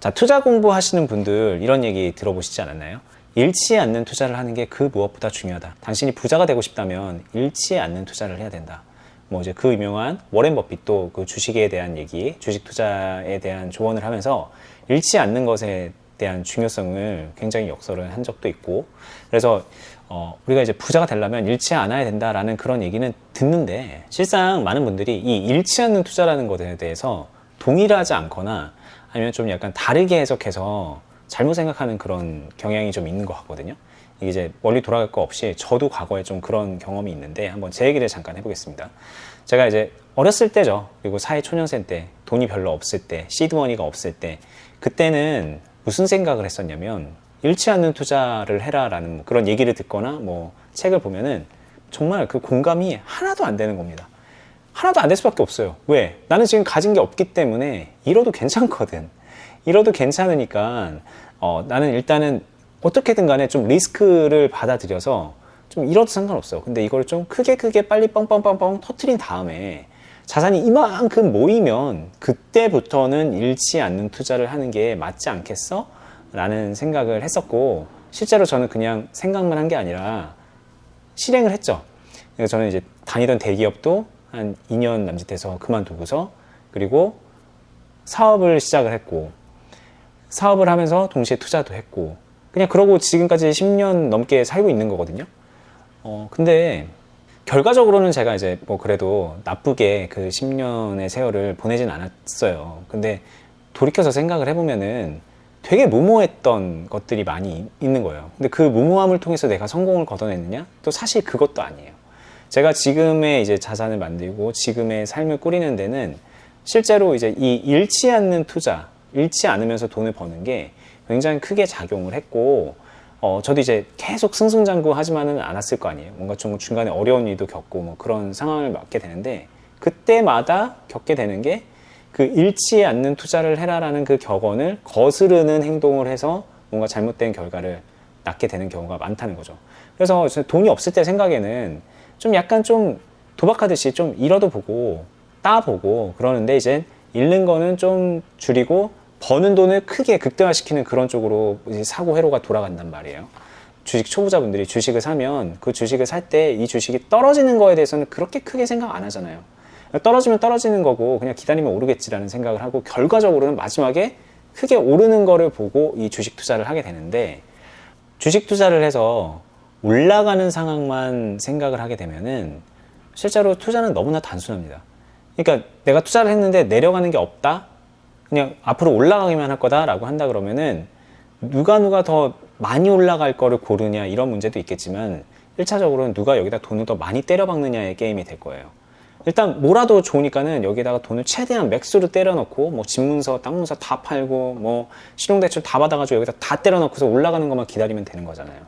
자, 투자 공부하시는 분들 이런 얘기 들어보시지 않았나요? 잃지 않는 투자를 하는 게 그 무엇보다 중요하다. 당신이 부자가 되고 싶다면 잃지 않는 투자를 해야 된다. 뭐 이제 그 유명한 워렌 버핏도 그 주식에 대한 얘기, 주식 투자에 대한 조언을 하면서 잃지 않는 것에 대한 중요성을 굉장히 역설을 한 적도 있고 그래서 어, 우리가 이제 부자가 되려면 잃지 않아야 된다라는 그런 얘기는 듣는데 실상 많은 분들이 이 잃지 않는 투자라는 것에 대해서 동일하지 않거나 아니면 좀 약간 다르게 해석해서 잘못 생각하는 그런 경향이 좀 있는 것 같거든요. 이게 이제 멀리 돌아갈 거 없이 저도 과거에 좀 그런 경험이 있는데 한번 제 얘기를 잠깐 해보겠습니다. 제가 이제 어렸을 때죠. 그리고 사회 초년생 때 돈이 별로 없을 때 시드머니가 없을 때 그때는 무슨 생각을 했었냐면 잃지 않는 투자를 해라라는 뭐 그런 얘기를 듣거나 뭐 책을 보면은 정말 그 공감이 하나도 안 되는 겁니다. 하나도 안 될 수밖에 없어요. 왜? 나는 지금 가진 게 없기 때문에 잃어도 괜찮거든. 잃어도 괜찮으니까 어, 나는 일단은 어떻게든 간에 좀 리스크를 받아들여서 좀 잃어도 상관없어. 근데 이걸 좀 크게 크게 빨리 뻥뻥뻥뻥 터트린 다음에 자산이 이만큼 모이면 그때부터는 잃지 않는 투자를 하는 게 맞지 않겠어? 라는 생각을 했었고 실제로 저는 그냥 생각만 한 게 아니라 실행을 했죠. 그래서 저는 이제 다니던 대기업도 한 2년 남짓해서 그만두고서 그리고 사업을 시작을 했고 사업을 하면서 동시에 투자도 했고 그냥 그러고 지금까지 10년 넘게 살고 있는 거거든요. 어, 근데 결과적으로는 제가 이제 뭐 그래도 나쁘게 그 10년의 세월을 보내진 않았어요. 근데 돌이켜서 생각을 해보면은 되게 무모했던 것들이 많이 있는 거예요. 근데 그 무모함을 통해서 내가 성공을 거둬냈느냐? 또 사실 그것도 아니에요. 제가 지금의 이제 자산을 만들고 지금의 삶을 꾸리는 데는 실제로 이제 이 잃지 않는 투자, 잃지 않으면서 돈을 버는 게 굉장히 크게 작용을 했고, 어, 저도 이제 계속 승승장구 하지만은 않았을 거 아니에요. 뭔가 좀 중간에 어려운 일도 겪고 뭐 그런 상황을 맞게 되는데, 그때마다 겪게 되는 게 그 잃지 않는 투자를 해라라는 그 격언을 거스르는 행동을 해서 뭔가 잘못된 결과를 낳게 되는 경우가 많다는 거죠. 그래서 돈이 없을 때 생각에는 좀 약간 좀 도박하듯이 좀 잃어도 보고 따보고 그러는데 이제 잃는 거는 좀 줄이고 버는 돈을 크게 극대화시키는 그런 쪽으로 사고 회로가 돌아간단 말이에요. 주식 초보자분들이 주식을 사면 그 주식을 살 때 이 주식이 떨어지는 거에 대해서는 그렇게 크게 생각 안 하잖아요. 떨어지면 떨어지는 거고 그냥 기다리면 오르겠지라는 생각을 하고 결과적으로는 마지막에 크게 오르는 거를 보고 이 주식 투자를 하게 되는데 주식 투자를 해서 올라가는 상황만 생각을 하게 되면은 실제로 투자는 너무나 단순합니다. 그러니까 내가 투자를 했는데 내려가는 게 없다? 그냥 앞으로 올라가기만 할 거다라고 한다 그러면은 누가 누가 더 많이 올라갈 거를 고르냐 이런 문제도 있겠지만 1차적으로는 누가 여기다 돈을 더 많이 때려박느냐의 게임이 될 거예요. 일단 뭐라도 좋으니까는 여기다가 돈을 최대한 맥스로 때려넣고 뭐 집문서, 땅문서 다 팔고 뭐 신용대출 다 받아가지고 여기다 다 때려넣고서 올라가는 것만 기다리면 되는 거잖아요.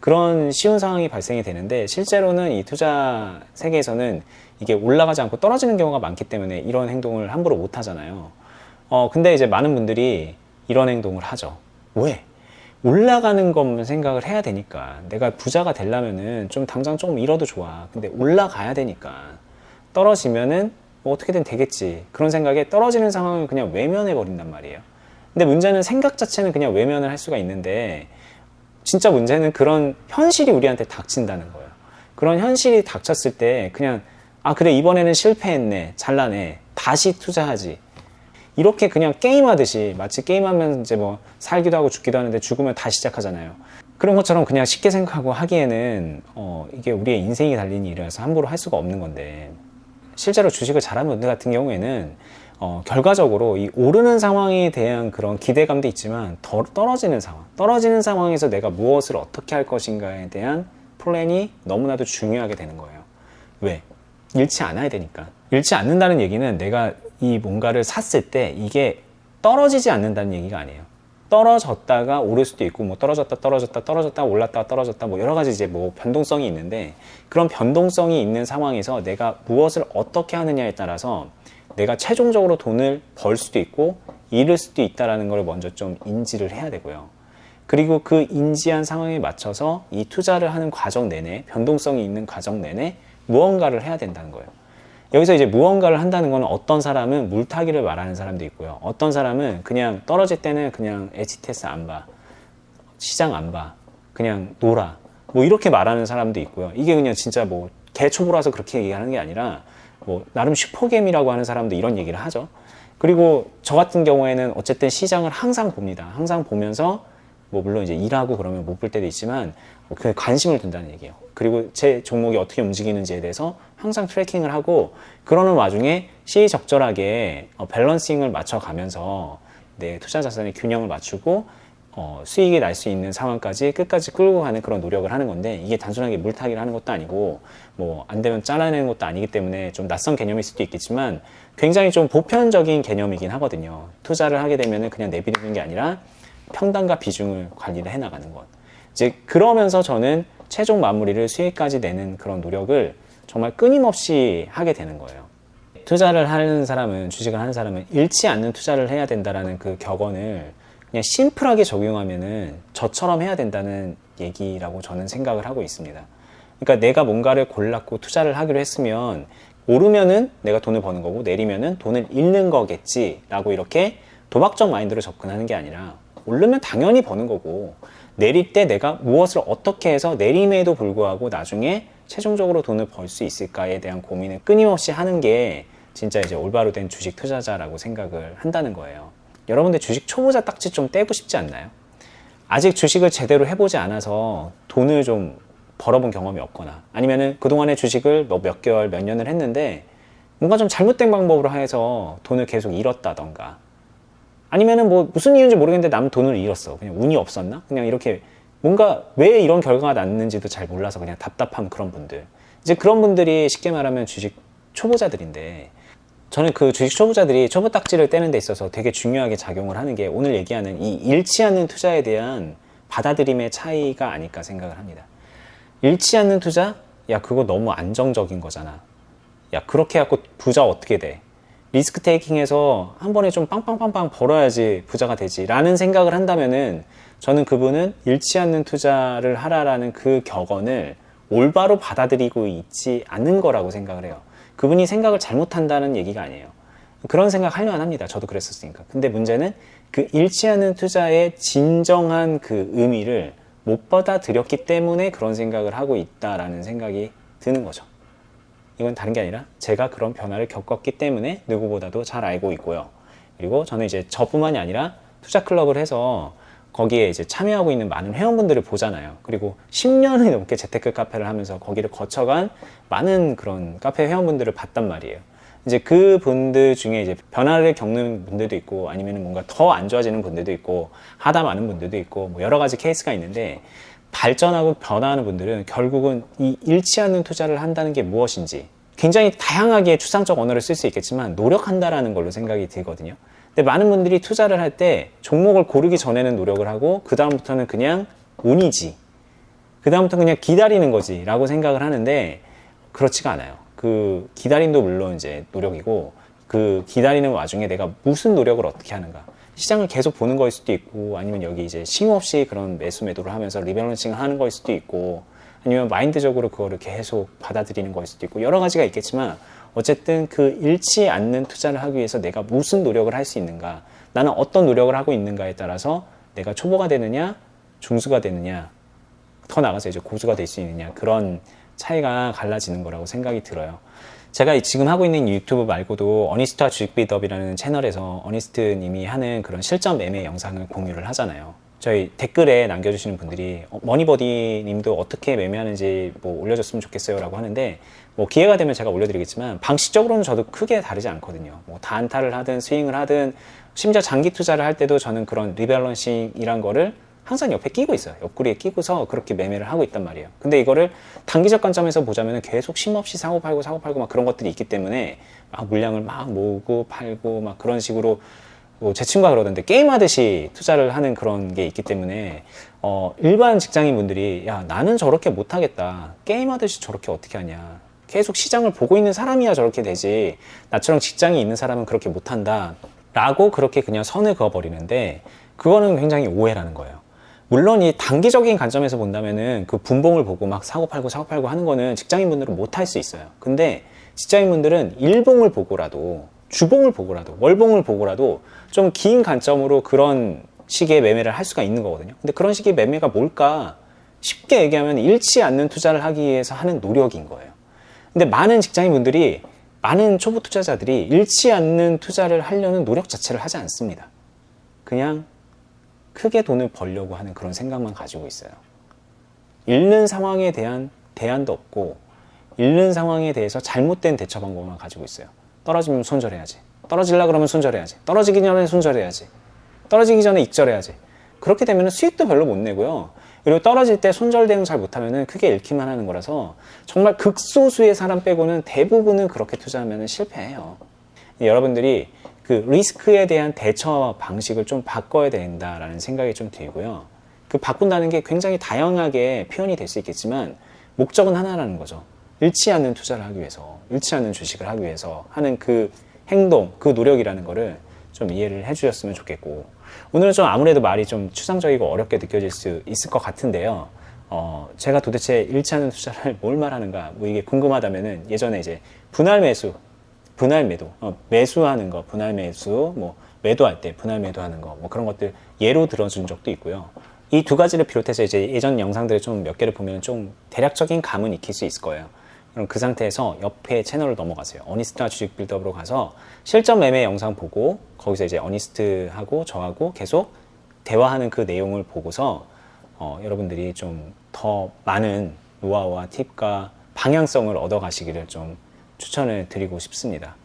그런 쉬운 상황이 발생이 되는데 실제로는 이 투자 세계에서는 이게 올라가지 않고 떨어지는 경우가 많기 때문에 이런 행동을 함부로 못 하잖아요. 어, 근데 이제 많은 분들이 이런 행동을 하죠. 왜? 올라가는 것만 생각을 해야 되니까. 내가 부자가 되려면은 좀 당장 조금 잃어도 좋아. 근데 올라가야 되니까. 떨어지면은 뭐 어떻게든 되겠지. 그런 생각에 떨어지는 상황을 그냥 외면해 버린단 말이에요. 근데 문제는 생각 자체는 그냥 외면을 할 수가 있는데 진짜 문제는 그런 현실이 우리한테 닥친다는 거예요. 그런 현실이 닥쳤을 때 그냥 아 그래 이번에는 실패했네 잘나네 다시 투자하지 이렇게 그냥 게임하듯이 마치 게임하면 이제 뭐 살기도 하고 죽기도 하는데 죽으면 다시 시작하잖아요. 그런 것처럼 그냥 쉽게 생각하고 하기에는 어 이게 우리의 인생이 달린 일이라서 함부로 할 수가 없는 건데 실제로 주식을 잘하는 분들 같은 경우에는 어, 결과적으로 이 오르는 상황에 대한 그런 기대감도 있지만 더 떨어지는 상황, 떨어지는 상황에서 내가 무엇을 어떻게 할 것인가에 대한 플랜이 너무나도 중요하게 되는 거예요. 왜? 잃지 않아야 되니까. 잃지 않는다는 얘기는 내가 이 뭔가를 샀을 때 이게 떨어지지 않는다는 얘기가 아니에요. 떨어졌다가 오를 수도 있고 뭐 떨어졌다 떨어졌다 떨어졌다 올랐다 떨어졌다 뭐 여러 가지 이제 뭐 변동성이 있는데 그런 변동성이 있는 상황에서 내가 무엇을 어떻게 하느냐에 따라서 내가 최종적으로 돈을 벌 수도 있고 잃을 수도 있다라는 걸 먼저 좀 인지를 해야 되고요. 그리고 그 인지한 상황에 맞춰서 이 투자를 하는 과정 내내 변동성이 있는 과정 내내 무언가를 해야 된다는 거예요. 여기서 이제 무언가를 한다는 거는 어떤 사람은 물타기를 말하는 사람도 있고요. 어떤 사람은 그냥 떨어질 때는 그냥 HTS 안 봐. 시장 안 봐. 그냥 놀아. 뭐 이렇게 말하는 사람도 있고요. 이게 그냥 진짜 뭐 개초보라서 그렇게 얘기하는 게 아니라 뭐 나름 슈퍼겜이라고 하는 사람도 이런 얘기를 하죠. 그리고 저 같은 경우에는 어쨌든 시장을 항상 봅니다. 항상 보면서 뭐 물론 이제 일하고 그러면 못 볼 때도 있지만 그 관심을 둔다는 얘기예요. 그리고 제 종목이 어떻게 움직이는지에 대해서 항상 트래킹을 하고 그러는 와중에 시의적절하게 어, 밸런싱을 맞춰 가면서 내 투자 자산의 균형을 맞추고 어, 수익이 날 수 있는 상황까지 끝까지 끌고 가는 그런 노력을 하는 건데 이게 단순하게 물타기를 하는 것도 아니고 뭐 안 되면 잘라내는 것도 아니기 때문에 좀 낯선 개념일 수도 있겠지만 굉장히 좀 보편적인 개념이긴 하거든요. 투자를 하게 되면은 그냥 내비두는 게 아니라 평단과 비중을 관리를 해 나가는 것. 이제 그러면서 저는 최종 마무리를 수익까지 내는 그런 노력을 정말 끊임없이 하게 되는 거예요. 투자를 하는 사람은 주식을 하는 사람은 잃지 않는 투자를 해야 된다라는 그 격언을 그냥 심플하게 적용하면은 저처럼 해야 된다는 얘기라고 저는 생각을 하고 있습니다. 그러니까 내가 뭔가를 골랐고 투자를 하기로 했으면 오르면은 내가 돈을 버는 거고 내리면은 돈을 잃는 거겠지라고 이렇게 도박적 마인드로 접근하는 게 아니라 오르면 당연히 버는 거고 내릴 때 내가 무엇을 어떻게 해서 내림에도 불구하고 나중에 최종적으로 돈을 벌 수 있을까에 대한 고민을 끊임없이 하는 게 진짜 이제 올바로 된 주식 투자자라고 생각을 한다는 거예요. 여러분들 주식 초보자 딱지 좀 떼고 싶지 않나요? 아직 주식을 제대로 해보지 않아서 돈을 좀 벌어본 경험이 없거나 아니면은 그동안에 주식을 뭐몇 개월, 몇 년을 했는데 뭔가 좀 잘못된 방법으로 해서 돈을 계속 잃었다던가 아니면은 뭐 무슨 이유인지 모르겠는데 남 돈을 잃었어. 그냥 운이 없었나? 그냥 이렇게 뭔가 왜 이런 결과가 났는지도 잘 몰라서 그냥 답답한 그런 분들. 이제 그런 분들이 쉽게 말하면 주식 초보자들인데 저는 그 주식 초보자들이 초보 딱지를 떼는 데 있어서 되게 중요하게 작용을 하는 게 오늘 얘기하는 이 잃지 않는 투자에 대한 받아들임의 차이가 아닐까 생각을 합니다. 잃지 않는 투자? 야, 그거 너무 안정적인 거잖아. 야, 그렇게 해갖고 부자 어떻게 돼? 리스크 테이킹에서 한 번에 좀 빵빵빵빵 벌어야지 부자가 되지. 라는 생각을 한다면은 저는 그분은 잃지 않는 투자를 하라라는 그 격언을 올바로 받아들이고 있지 않는 거라고 생각을 해요. 그분이 생각을 잘못한다는 얘기가 아니에요. 그런 생각 하려면 합니다. 저도 그랬었으니까. 근데 문제는 그 않는 투자의 진정한 그 의미를 못 받아들였기 때문에 그런 생각을 하고 있다라는 생각이 드는 거죠. 이건 다른 게 아니라 제가 그런 변화를 겪었기 때문에 누구보다도 잘 알고 있고요. 그리고 저는 이제 저뿐만이 아니라 투자 클럽을 해서 거기에 이제 참여하고 있는 많은 회원분들을 보잖아요. 그리고 10년이 넘게 재테크 카페를 하면서 거기를 거쳐간 많은 그런 카페 회원분들을 봤단 말이에요. 이제 그 분들 중에 이제 변화를 겪는 분들도 있고 아니면 뭔가 더 안 좋아지는 분들도 있고 하다 많은 분들도 있고 뭐 여러 가지 케이스가 있는데 발전하고 변화하는 분들은 결국은 이 잃지 않는 투자를 한다는 게 무엇인지 굉장히 다양하게 추상적 언어를 쓸 수 있겠지만 노력한다라는 걸로 생각이 들거든요. 근데 많은 분들이 투자를 할 때 종목을 고르기 전에는 노력을 하고 그 다음부터는 그냥 운이지. 그 다음부터 그냥 기다리는 거지 라고 생각을 하는데 그렇지가 않아요. 그 기다림도 물론 이제 노력이고 그 기다리는 와중에 내가 무슨 노력을 어떻게 하는가. 시장을 계속 보는 거일 수도 있고 아니면 여기 이제 쉼 없이 그런 매수 매도를 하면서 리밸런싱을 하는 거일 수도 있고 아니면 마인드적으로 그거를 계속 받아들이는 거일 수도 있고 여러 가지가 있겠지만 어쨌든 그 잃지 않는 투자를 하기 위해서 내가 무슨 노력을 할 수 있는가 나는 어떤 노력을 하고 있는가에 따라서 내가 초보가 되느냐 중수가 되느냐 더 나가서 이제 고수가 될 수 있느냐 그런 차이가 갈라지는 거라고 생각이 들어요. 제가 지금 하고 있는 유튜브 말고도 어니스트와 주식비더이라는 채널에서 어니스트 님이 하는 그런 실전 매매 영상을 공유를 하잖아요. 저희 댓글에 남겨주시는 분들이 어, 머니버디 님도 어떻게 매매하는지 뭐 올려줬으면 좋겠어요 라고 하는데 뭐 기회가 되면 제가 올려드리겠지만 방식적으로는 저도 크게 다르지 않거든요. 뭐 단타를 하든 스윙을 하든 심지어 장기 투자를 할 때도 저는 그런 리밸런싱이란 거를 항상 옆에 끼고 있어요. 옆구리에 끼고서 그렇게 매매를 하고 있단 말이에요. 근데 이거를 단기적 관점에서 보자면 계속 쉼없이 사고 팔고 사고 팔고 막 그런 것들이 있기 때문에 막 물량을 막 모으고 팔고 막 그런 식으로 뭐 제 친구가 그러던데 게임하듯이 투자를 하는 그런 게 있기 때문에 어 일반 직장인 분들이 야 나는 저렇게 못하겠다. 게임하듯이 저렇게 어떻게 하냐. 계속 시장을 보고 있는 사람이야 저렇게 되지. 나처럼 직장이 있는 사람은 그렇게 못한다. 라고 그렇게 그냥 선을 그어버리는데 그거는 굉장히 오해라는 거예요. 물론 이 단기적인 관점에서 본다면은 그 분봉을 보고 막 사고 팔고 사고 팔고 하는 거는 직장인분들은 못할 수 있어요. 근데 직장인분들은 일봉을 보고라도 주봉을 보고라도 월봉을 보고라도 좀 긴 관점으로 그런 식의 매매를 할 수가 있는 거거든요. 근데 그런 식의 매매가 뭘까? 쉽게 얘기하면 잃지 않는 투자를 하기 위해서 하는 노력인 거예요. 근데 많은 직장인 분들이 많은 초보 투자자들이 잃지 않는 투자를 하려는 노력 자체를 하지 않습니다. 그냥 크게 돈을 벌려고 하는 그런 생각만 가지고 있어요. 잃는 상황에 대한 대안도 없고 잃는 상황에 대해서 잘못된 대처 방법만 가지고 있어요. 떨어지면 손절해야지. 떨어질라 그러면 손절해야지. 떨어지기 전에 손절해야지. 떨어지기 전에 익절해야지. 그렇게 되면 수익도 별로 못 내고요. 그리고 떨어질 때 손절 대응 잘 못하면 크게 잃기만 하는 거라서 정말 극소수의 사람 빼고는 대부분은 그렇게 투자하면 실패해요. 여러분들이 그 리스크에 대한 대처 방식을 좀 바꿔야 된다라는 생각이 좀 들고요. 그 바꾼다는 게 굉장히 다양하게 표현이 될 수 있겠지만 목적은 하나라는 거죠. 잃지 않는 투자를 하기 위해서, 잃지 않는 주식을 하기 위해서 하는 그 행동, 그 노력이라는 거를 좀 이해를 해주셨으면 좋겠고 오늘은 좀 아무래도 말이 좀 추상적이고 어렵게 느껴질 수 있을 것 같은데요. 어, 제가 도대체 잃지 않는 투자를 뭘 말하는가 뭐 이게 궁금하다면은 예전에 이제 분할 매수, 분할 매도, 어, 매수하는 거, 분할 매수, 뭐 매도할 때 분할 매도하는 거, 뭐 그런 것들 예로 들어준 적도 있고요. 이 두 가지를 비롯해서 이제 예전 영상들을 좀 몇 개를 보면 좀 대략적인 감은 익힐 수 있을 거예요. 그럼 그 상태에서 옆에 채널을 넘어가세요. 어니스트나 주식 빌드업으로 가서 실전 매매 영상 보고 거기서 이제 어니스트하고 저하고 계속 대화하는 그 내용을 보고서 어, 여러분들이 좀 더 많은 노하우와 팁과 방향성을 얻어 가시기를 좀 추천을 드리고 싶습니다.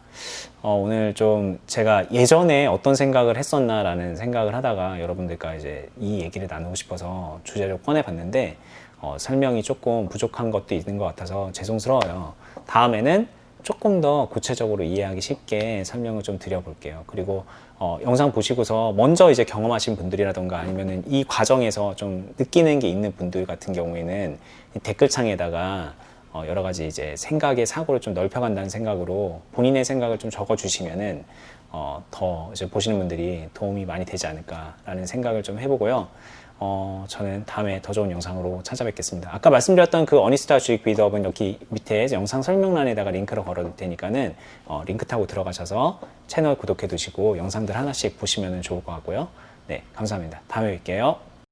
어, 오늘 좀 제가 예전에 어떤 생각을 했었나라는 생각을 하다가 여러분들과 이제 이 얘기를 나누고 싶어서 주제를 꺼내봤는데 어, 설명이 조금 부족한 것도 있는 것 같아서 죄송스러워요. 다음에는 조금 더 구체적으로 이해하기 쉽게 설명을 좀 드려볼게요. 그리고 어, 영상 보시고서 먼저 이제 경험하신 분들이라던가 아니면은 이 과정에서 좀 느끼는 게 있는 분들 같은 경우에는 댓글창에다가 어, 여러 가지 이제 생각의 사고를 좀 넓혀간다는 생각으로 본인의 생각을 좀 적어주시면은 어, 더 이제 보시는 분들이 도움이 많이 되지 않을까라는 생각을 좀 해보고요. 어, 저는 다음에 더 좋은 영상으로 찾아뵙겠습니다. 아까 말씀드렸던 그 어니스타 주식 비드업은 여기 밑에 영상 설명란에다가 링크를 걸어둘 테니까는 어, 링크 타고 들어가셔서 채널 구독해 두시고 영상들 하나씩 보시면 좋을 것 같고요. 네, 감사합니다. 다음에 뵐게요.